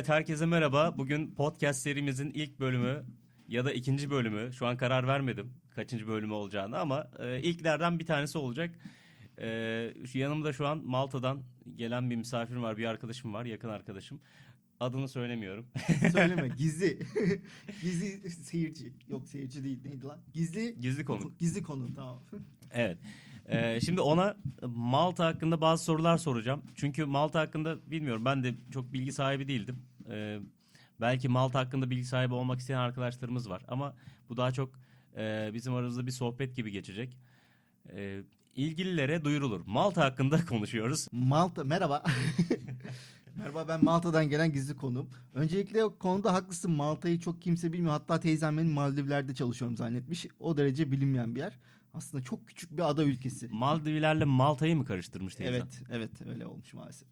Evet herkese merhaba. Bugün podcast serimizin ilk bölümü ya da ikinci bölümü. Şu an karar vermedim kaçıncı bölümü olacağını ama e, ilklerden bir tanesi olacak. E, şu yanımda şu an Malta'dan gelen bir misafirim var, bir arkadaşım var, yakın arkadaşım. Adını söylemiyorum. Söyleme gizli. gizli seyirci. Yok seyirci değil neydi lan? Gizli Gizli konuk. Gizli konu tamam. Evet. Ee, şimdi ona Malta hakkında bazı sorular soracağım. Çünkü Malta hakkında bilmiyorum ben de çok bilgi sahibi değildim. Ee, belki Malta hakkında bilgi sahibi olmak isteyen arkadaşlarımız var. Ama bu daha çok e, bizim aramızda bir sohbet gibi geçecek. Ee, ilgililere duyurulur. Malta hakkında konuşuyoruz. Malta merhaba. merhaba ben Malta'dan gelen gizli konuğum. Öncelikle konuda haklısın. Malta'yı çok kimse bilmiyor. Hatta teyzem benim Maldivler'de çalışıyorum zannetmiş. O derece bilinmeyen bir yer. Aslında çok küçük bir ada ülkesi. Maldivlerle Malta'yı mı karıştırmış teyze? Evet, evet öyle olmuş maalesef.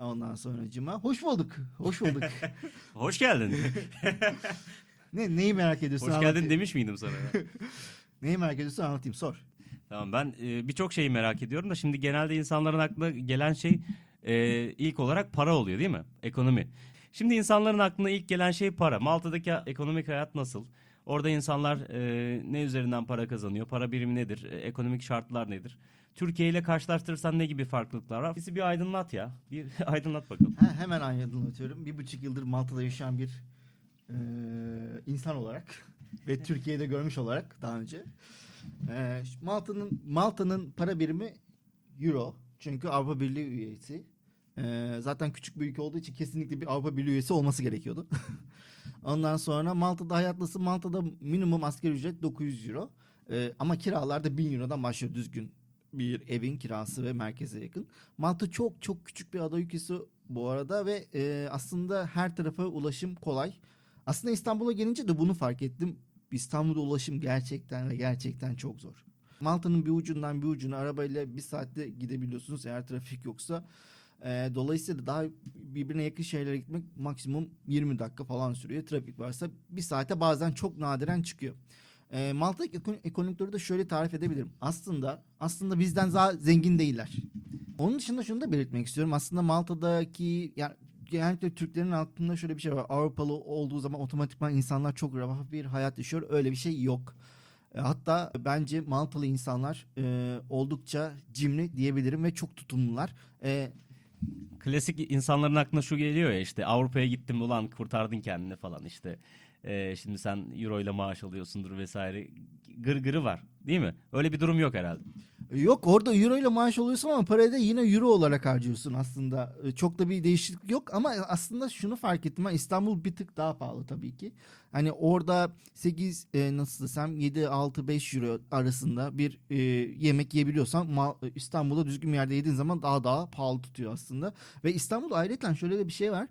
Ondan sonracıma hoş bulduk. Hoş bulduk. Hoş geldin. ne neyi merak ediyorsun? Hoş anlatayım. geldin demiş miydim sana? Neyi merak ediyorsun anlatayım sor. Tamam ben e, birçok şeyi merak ediyorum da şimdi genelde insanların aklına gelen şey e, ilk olarak para oluyor değil mi? Ekonomi. Şimdi insanların aklına ilk gelen şey para. Malta'daki ekonomik hayat nasıl? Orada insanlar e, ne üzerinden para kazanıyor? Para birimi nedir? E, ekonomik şartlar nedir? Türkiye ile karşılaştırırsan ne gibi farklılıklar var? Bizi bir aydınlat ya. Bir aydınlat bakalım. Ha, hemen aydınlatıyorum. Bir buçuk yıldır Malta'da yaşayan bir e, insan olarak ve Türkiye'de görmüş olarak daha önce. E, Malta'nın Malta'nın para birimi Euro. Çünkü Avrupa Birliği üyesi. E, zaten küçük bir ülke olduğu için kesinlikle bir Avrupa Birliği üyesi olması gerekiyordu. Ondan sonra Malta'da hayatlısın. Malta'da minimum asgari ücret 900 Euro. E, ama kiralar da 1000 Euro'dan başlıyor düzgün bir evin kirası ve merkeze yakın. Malta çok çok küçük bir ada ülkesi bu arada ve e, aslında her tarafa ulaşım kolay. Aslında İstanbul'a gelince de bunu fark ettim. İstanbul'da ulaşım gerçekten ve gerçekten çok zor. Malta'nın bir ucundan bir ucuna arabayla bir saatte gidebiliyorsunuz eğer trafik yoksa. E, dolayısıyla daha birbirine yakın şehirlere gitmek maksimum 20 dakika falan sürüyor. Trafik varsa bir saate bazen çok nadiren çıkıyor. E, Malta ekon- ekonomikleri de şöyle tarif edebilirim. Aslında aslında bizden daha zengin değiller. Onun dışında şunu da belirtmek istiyorum. Aslında Malta'daki yani genellikle Türklerin aklında şöyle bir şey var. Avrupalı olduğu zaman otomatikman insanlar çok refah bir hayat yaşıyor. Öyle bir şey yok. E, Hatta bence Maltalı insanlar e, oldukça cimri diyebilirim ve çok tutumlular. E, Klasik insanların aklına şu geliyor ya işte Avrupa'ya gittim ulan kurtardın kendini falan işte. Ee, şimdi sen euro ile maaş alıyorsundur vesaire. Gırgırı var değil mi? Öyle bir durum yok herhalde. Yok orada euro ile maaş alıyorsun ama parayı da yine euro olarak harcıyorsun aslında. E, Çok da bir değişiklik yok ama aslında şunu fark ettim ben İstanbul bir tık daha pahalı tabii ki. Hani orada 8 e, nasıl desem 7 6 5 euro arasında bir e, yemek yiyebiliyorsan Ma- İstanbul'da düzgün bir yerde yediğin zaman daha daha pahalı tutuyor aslında. Ve İstanbul'da ayrıca şöyle de bir şey var.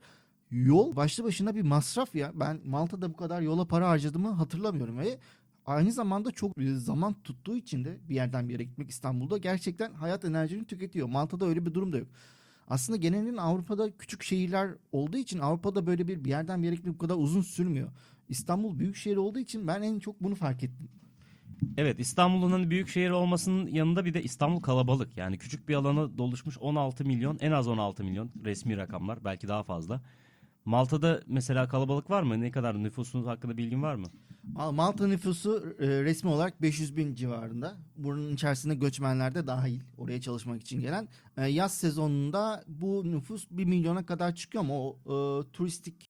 Yol başlı başına bir masraf ya. Ben Malta'da bu kadar yola para harcadığımı hatırlamıyorum ve aynı zamanda çok zaman tuttuğu için de bir yerden bir yere gitmek İstanbul'da gerçekten hayat enerjini tüketiyor. Malta'da öyle bir durum da yok. Aslında genelin Avrupa'da küçük şehirler olduğu için Avrupa'da böyle bir bir yerden bir yere gitmek bu kadar uzun sürmüyor. İstanbul büyük şehir olduğu için ben en çok bunu fark ettim. Evet İstanbul'un hani büyük şehir olmasının yanında bir de İstanbul kalabalık. Yani küçük bir alanı doluşmuş 16 milyon en az 16 milyon resmi rakamlar belki daha fazla. Malta'da mesela kalabalık var mı? Ne kadar nüfusun hakkında bilgin var mı? Mal- Malta nüfusu e, resmi olarak 500 bin civarında. Bunun içerisinde göçmenler de dahil oraya çalışmak için gelen. E, yaz sezonunda bu nüfus 1 milyona kadar çıkıyor ama o e, turistik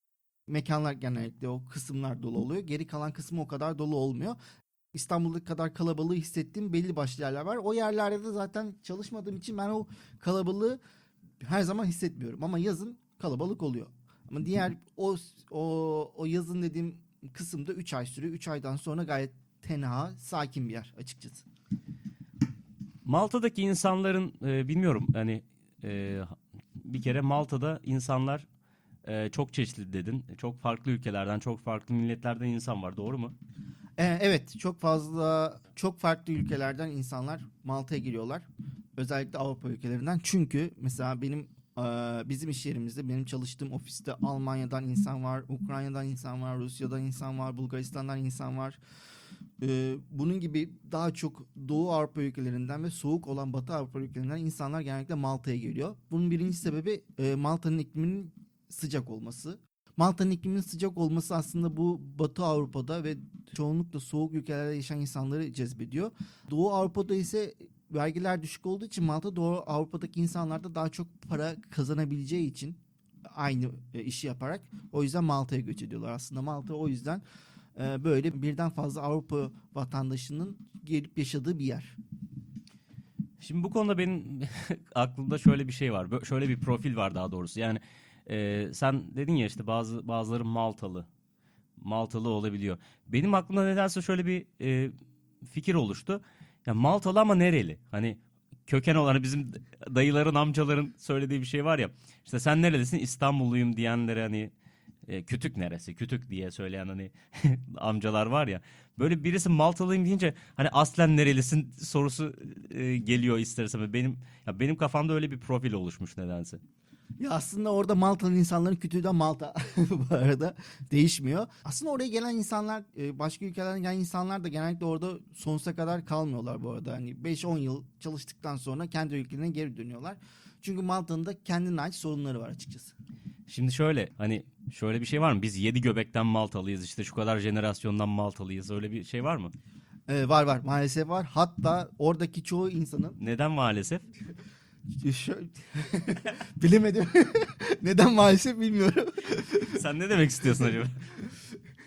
mekanlar genellikle o kısımlar dolu oluyor. Geri kalan kısmı o kadar dolu olmuyor. İstanbul'daki kadar kalabalığı hissettiğim belli başlı yerler var. O yerlerde de zaten çalışmadığım için ben o kalabalığı her zaman hissetmiyorum. Ama yazın kalabalık oluyor. Ama diğer o o o yazın dediğim kısımda 3 ay sürüyor. 3 aydan sonra gayet tenha, sakin bir yer açıkçası. Malta'daki insanların e, bilmiyorum hani e, bir kere Malta'da insanlar e, çok çeşitli dedin. Çok farklı ülkelerden, çok farklı milletlerden insan var. Doğru mu? Ee, evet, çok fazla çok farklı ülkelerden insanlar Malta'ya geliyorlar. Özellikle Avrupa ülkelerinden. Çünkü mesela benim e, bizim iş yerimizde benim çalıştığım ofiste Almanya'dan insan var, Ukrayna'dan insan var, Rusya'dan insan var, Bulgaristan'dan insan var. Bunun gibi daha çok Doğu Avrupa ülkelerinden ve soğuk olan Batı Avrupa ülkelerinden insanlar genellikle Malta'ya geliyor. Bunun birinci sebebi Malta'nın ikliminin sıcak olması. Malta'nın ikliminin sıcak olması aslında bu Batı Avrupa'da ve çoğunlukla soğuk ülkelerde yaşayan insanları cezbediyor. Doğu Avrupa'da ise vergiler düşük olduğu için Malta Doğu Avrupa'daki insanlar da daha çok para kazanabileceği için aynı e, işi yaparak o yüzden Malta'ya göç ediyorlar. Aslında Malta o yüzden e, böyle birden fazla Avrupa vatandaşının gelip yaşadığı bir yer. Şimdi bu konuda benim aklımda şöyle bir şey var. Şöyle bir profil var daha doğrusu. Yani e, sen dedin ya işte bazı bazıları Maltalı. Maltalı olabiliyor. Benim aklımda nedense şöyle bir e, fikir oluştu. Ya Maltalı ama nereli? Hani köken olan bizim dayıların, amcaların söylediği bir şey var ya. İşte sen nerelisin? İstanbulluyum diyenlere hani e, kütük neresi? Kütük diye söyleyen hani amcalar var ya. Böyle birisi Maltalıyım deyince hani aslen nerelisin sorusu e, geliyor ister istemez. Benim ya benim kafamda öyle bir profil oluşmuş nedense. Ya aslında orada Maltalı insanların kütüğünden Malta bu arada değişmiyor. Aslında oraya gelen insanlar e, başka ülkelerden gelen insanlar da genellikle orada sonsuza kadar kalmıyorlar bu arada. Hani 5-10 yıl çalıştıktan sonra kendi ülkelerine geri dönüyorlar. Çünkü Malta'nın da kendine ait sorunları var açıkçası. Şimdi şöyle hani şöyle bir şey var mı? Biz yedi göbekten Maltalıyız işte şu kadar jenerasyondan Maltalıyız öyle bir şey var mı? E, var var maalesef var. Hatta oradaki çoğu insanın Neden maalesef? Bilemedim. Neden maalesef bilmiyorum. Sen ne demek istiyorsun acaba?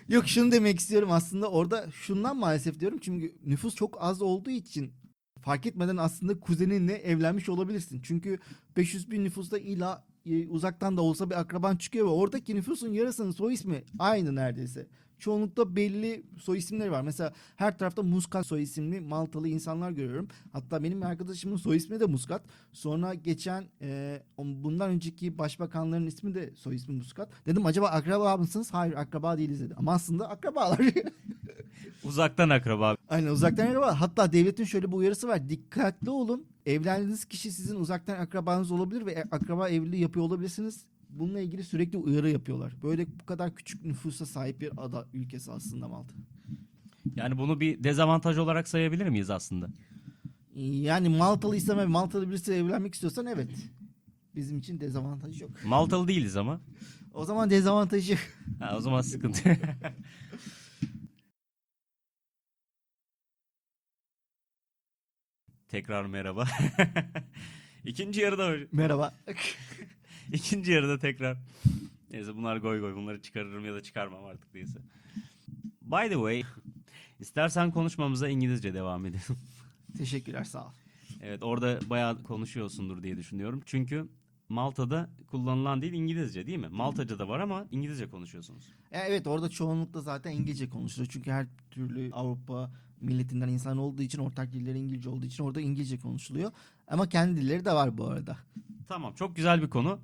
Yok şunu demek istiyorum aslında orada şundan maalesef diyorum çünkü nüfus çok az olduğu için fark etmeden aslında kuzeninle evlenmiş olabilirsin. Çünkü 500 bin nüfusta illa e, uzaktan da olsa bir akraban çıkıyor ve oradaki nüfusun yarısının soy ismi aynı neredeyse. Çoğunlukla belli soy isimleri var. Mesela her tarafta Muscat soy isimli Maltalı insanlar görüyorum. Hatta benim arkadaşımın soy ismi de Muscat. Sonra geçen e, bundan önceki başbakanların ismi de soy ismi Muscat. Dedim acaba akraba mısınız? Hayır akraba değiliz dedi. Ama aslında akrabalar. Uzaktan akraba. Aynen uzaktan akraba. Hatta devletin şöyle bir uyarısı var. Dikkatli olun. Evlendiğiniz kişi sizin uzaktan akrabanız olabilir ve akraba evliliği yapıyor olabilirsiniz. Bununla ilgili sürekli uyarı yapıyorlar. Böyle bu kadar küçük nüfusa sahip bir ada ülkesi aslında Malta. Yani bunu bir dezavantaj olarak sayabilir miyiz aslında? Yani Maltalıysan ve Maltalı birisiyle evlenmek istiyorsan evet. Bizim için dezavantajı yok. Maltalı değiliz ama. O zaman dezavantajı Ha, o zaman sıkıntı. Tekrar merhaba. İkinci yarıda merhaba. ikinci yarıda tekrar. Neyse bunlar goy goy bunları çıkarırım ya da çıkarmam artık neyse. By the way, istersen konuşmamıza İngilizce devam edelim. Teşekkürler sağ ol. Evet orada bayağı konuşuyorsundur diye düşünüyorum. Çünkü Malta'da kullanılan dil İngilizce değil mi? Maltaca da var ama İngilizce konuşuyorsunuz. Ya evet orada çoğunlukla zaten İngilizce konuşuluyor. Çünkü her türlü Avrupa milletinden insan olduğu için ortak dilleri İngilizce olduğu için orada İngilizce konuşuluyor. Ama kendi dilleri de var bu arada. Tamam çok güzel bir konu.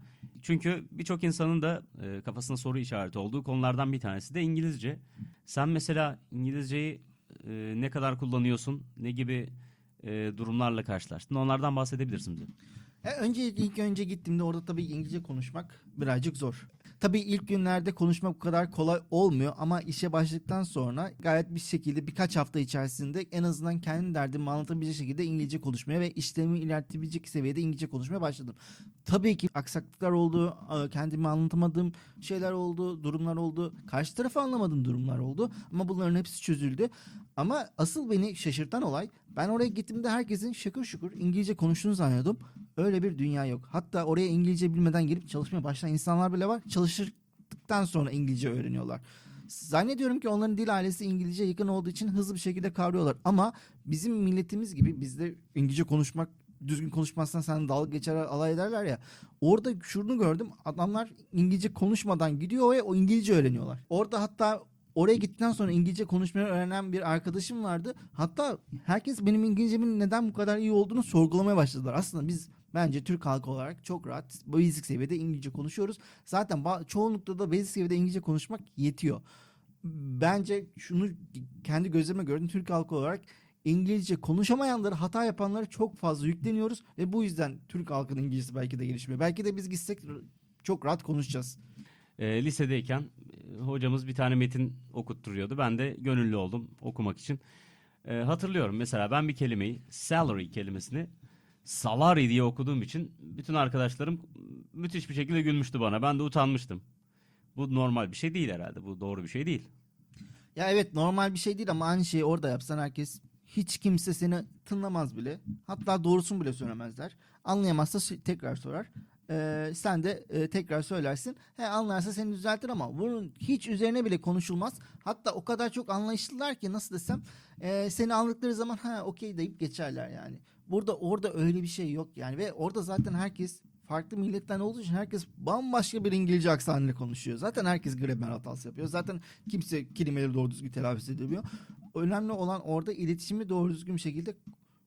Çünkü birçok insanın da e, kafasında soru işareti olduğu konulardan bir tanesi de İngilizce. Sen mesela İngilizceyi e, ne kadar kullanıyorsun? Ne gibi e, durumlarla karşılaştın? Onlardan bahsedebilirsin bize. E, önce ilk önce gittiğimde orada tabii İngilizce konuşmak birazcık zor. Tabii ilk günlerde konuşmak bu kadar kolay olmuyor ama işe başladıktan sonra gayet bir şekilde birkaç hafta içerisinde en azından kendi derdimi anlatabilecek şekilde İngilizce konuşmaya ve işlerimi ilerletebilecek seviyede İngilizce konuşmaya başladım. Tabii ki aksaklıklar oldu, e, kendimi anlatamadığım şeyler oldu, durumlar oldu, karşı tarafı anlamadığım durumlar oldu ama bunların hepsi çözüldü. Ama asıl beni şaşırtan olay ben oraya gittiğimde herkesin şakır şukur İngilizce konuştuğunu zannediyordum. Öyle bir dünya yok. Hatta oraya İngilizce bilmeden gelip çalışmaya başlayan insanlar bile var. Çalıştıktan sonra İngilizce öğreniyorlar. Zannediyorum ki onların dil ailesi İngilizce yakın olduğu için hızlı bir şekilde kavruyorlar. Ama bizim milletimiz gibi bizde İngilizce konuşmak düzgün konuşmazsan sen dalga geçer alay ederler ya. Orada şunu gördüm. Adamlar İngilizce konuşmadan gidiyor ve o İngilizce öğreniyorlar. Orada hatta oraya gittikten sonra İngilizce konuşmayı öğrenen bir arkadaşım vardı. Hatta herkes benim İngilizcemin neden bu kadar iyi olduğunu sorgulamaya başladılar. Aslında biz bence Türk halkı olarak çok rahat basic seviyede İngilizce konuşuyoruz. Zaten çoğunlukla da basic seviyede İngilizce konuşmak yetiyor. Bence şunu kendi gözlerime gördüm Türk halkı olarak İngilizce konuşamayanları, hata yapanları çok fazla yükleniyoruz ve bu yüzden Türk halkının İngilizcesi belki de gelişmiyor. Belki de biz gitsek çok rahat konuşacağız. E, lisedeyken hocamız bir tane metin okutturuyordu. Ben de gönüllü oldum okumak için. E, hatırlıyorum mesela ben bir kelimeyi salary kelimesini Salari diye okuduğum için bütün arkadaşlarım müthiş bir şekilde gülmüştü bana. Ben de utanmıştım. Bu normal bir şey değil herhalde. Bu doğru bir şey değil. Ya evet normal bir şey değil ama aynı şeyi orada yapsan herkes hiç kimse seni tınlamaz bile. Hatta doğrusunu bile söylemezler. Anlayamazsa tekrar sorar. Ee, sen de e, tekrar söylersin. He anlarsa seni düzeltir ama bunun hiç üzerine bile konuşulmaz. Hatta o kadar çok anlayışlılar ki nasıl desem e, seni aldıkları zaman ha okey deyip geçerler yani. Burada orada öyle bir şey yok yani ve orada zaten herkes farklı milletten olduğu için herkes bambaşka bir İngilizce aksanıyla konuşuyor. Zaten herkes gramer hatası yapıyor. Zaten kimse kelimeleri doğru düzgün telaffuz edemiyor. Önemli olan orada iletişimi doğru düzgün bir şekilde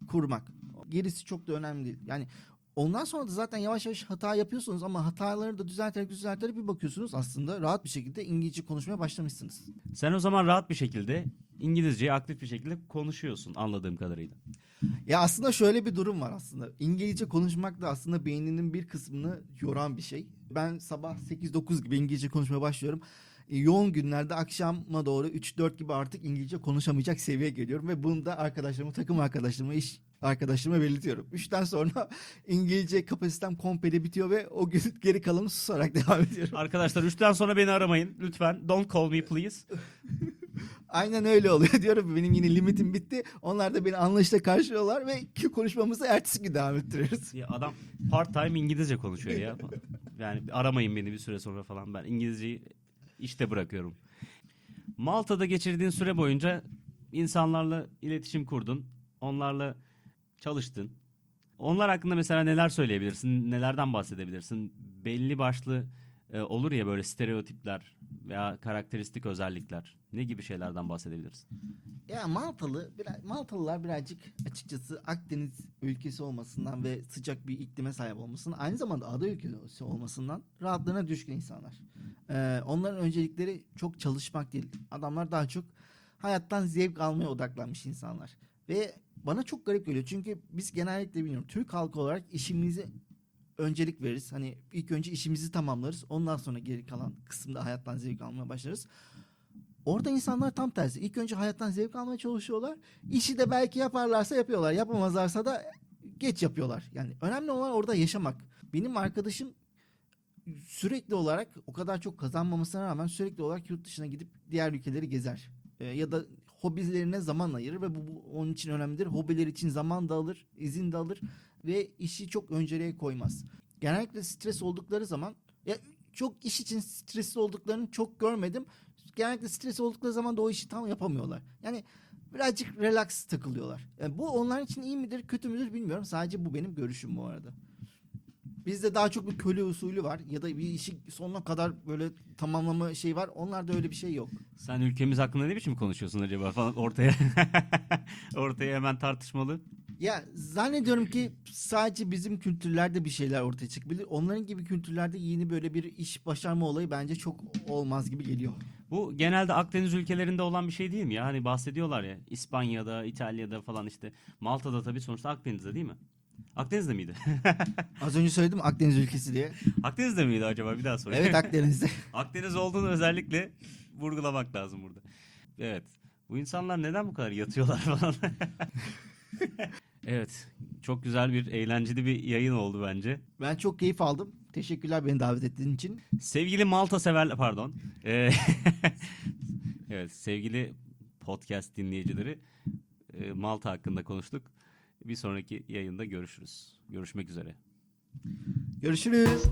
kurmak. Gerisi çok da önemli değil. Yani ondan sonra da zaten yavaş yavaş hata yapıyorsunuz ama hataları da düzelterek düzelterek bir bakıyorsunuz aslında rahat bir şekilde İngilizce konuşmaya başlamışsınız. Sen o zaman rahat bir şekilde İngilizceyi aktif bir şekilde konuşuyorsun anladığım kadarıyla. Ya aslında şöyle bir durum var aslında. İngilizce konuşmak da aslında beyninin bir kısmını yoran bir şey. Ben sabah 8-9 gibi İngilizce konuşmaya başlıyorum. E, Yoğun günlerde akşama doğru 3-4 gibi artık İngilizce konuşamayacak seviyeye geliyorum. Ve bunu da arkadaşlarıma, takım arkadaşlarıma, iş arkadaşlarıma belirtiyorum. 3'ten sonra İngilizce kapasitem komple bitiyor ve o gün geri kalanı susarak devam ediyorum. Arkadaşlar 3'ten sonra beni aramayın lütfen. Don't call me please. Aynen öyle oluyor diyorum. Benim yine limitim bitti. Onlar da beni anlayışla karşılıyorlar ve konuşmamızı ertesi gün devam ettiriyoruz. Ya adam part time İngilizce konuşuyor ya. Yani aramayın beni bir süre sonra falan. Ben İngilizceyi işte bırakıyorum. Malta'da geçirdiğin süre boyunca insanlarla iletişim kurdun. Onlarla çalıştın. Onlar hakkında mesela neler söyleyebilirsin? Nelerden bahsedebilirsin? Belli başlı e, olur ya böyle stereotipler veya karakteristik özellikler. Ne gibi şeylerden bahsedebilirsin? Ya Maltalı, biraz, Maltalılar birazcık açıkçası Akdeniz ülkesi olmasından ve sıcak bir iklime sahip olmasından, aynı zamanda ada ülkesi olmasından rahatlığına düşkün insanlar. Ee, onların öncelikleri çok çalışmak değil. Adamlar daha çok hayattan zevk almaya odaklanmış insanlar. Ve bana çok garip geliyor çünkü biz genellikle bilmiyorum Türk halkı olarak işimizi öncelik veririz. Hani ilk önce işimizi tamamlarız. Ondan sonra geri kalan kısımda hayattan zevk almaya başlarız. Orada insanlar tam tersi. İlk önce hayattan zevk almaya çalışıyorlar. İşi de belki yaparlarsa yapıyorlar. Yapamazlarsa da geç yapıyorlar. Yani önemli olan orada yaşamak. Benim arkadaşım sürekli olarak o kadar çok kazanmamasına rağmen sürekli olarak yurt dışına gidip diğer ülkeleri gezer. Ee, ya da hobilerine zaman ayırır ve bu, bu onun için önemlidir. Hobiler için zaman da alır, izin de alır ve işi çok önceliğe koymaz. Genellikle stres oldukları zaman ya çok iş için stresli olduklarını çok görmedim. Genellikle stres oldukları zaman da o işi tam yapamıyorlar. Yani birazcık relax takılıyorlar. Yani bu onlar için iyi midir, kötü müdür bilmiyorum. Sadece bu benim görüşüm bu arada. Bizde daha çok bir köle usulü var ya da bir işi sonuna kadar böyle tamamlama şey var. Onlarda öyle bir şey yok. Sen ülkemiz hakkında ne biçim konuşuyorsun acaba falan ortaya ortaya hemen tartışmalı. Ya zannediyorum ki sadece bizim kültürlerde bir şeyler ortaya çıkabilir. Onların gibi kültürlerde yeni böyle bir iş başarma olayı bence çok olmaz gibi geliyor. Bu genelde Akdeniz ülkelerinde olan bir şey değil mi ya? Hani bahsediyorlar ya İspanya'da, İtalya'da falan işte. Malta'da tabii sonuçta Akdeniz'de değil mi? Akdeniz'de miydi? Az önce söyledim Akdeniz ülkesi diye. Akdeniz'de miydi acaba? Bir daha sorayım. Evet Akdeniz'de. Akdeniz olduğunu özellikle vurgulamak lazım burada. Evet. Bu insanlar neden bu kadar yatıyorlar falan? evet. Çok güzel bir, eğlenceli bir yayın oldu bence. Ben çok keyif aldım. Teşekkürler beni davet ettiğin için. Sevgili Malta severler, pardon. Ee, evet, sevgili podcast dinleyicileri, e, Malta hakkında konuştuk. Bir sonraki yayında görüşürüz. Görüşmek üzere. Görüşürüz.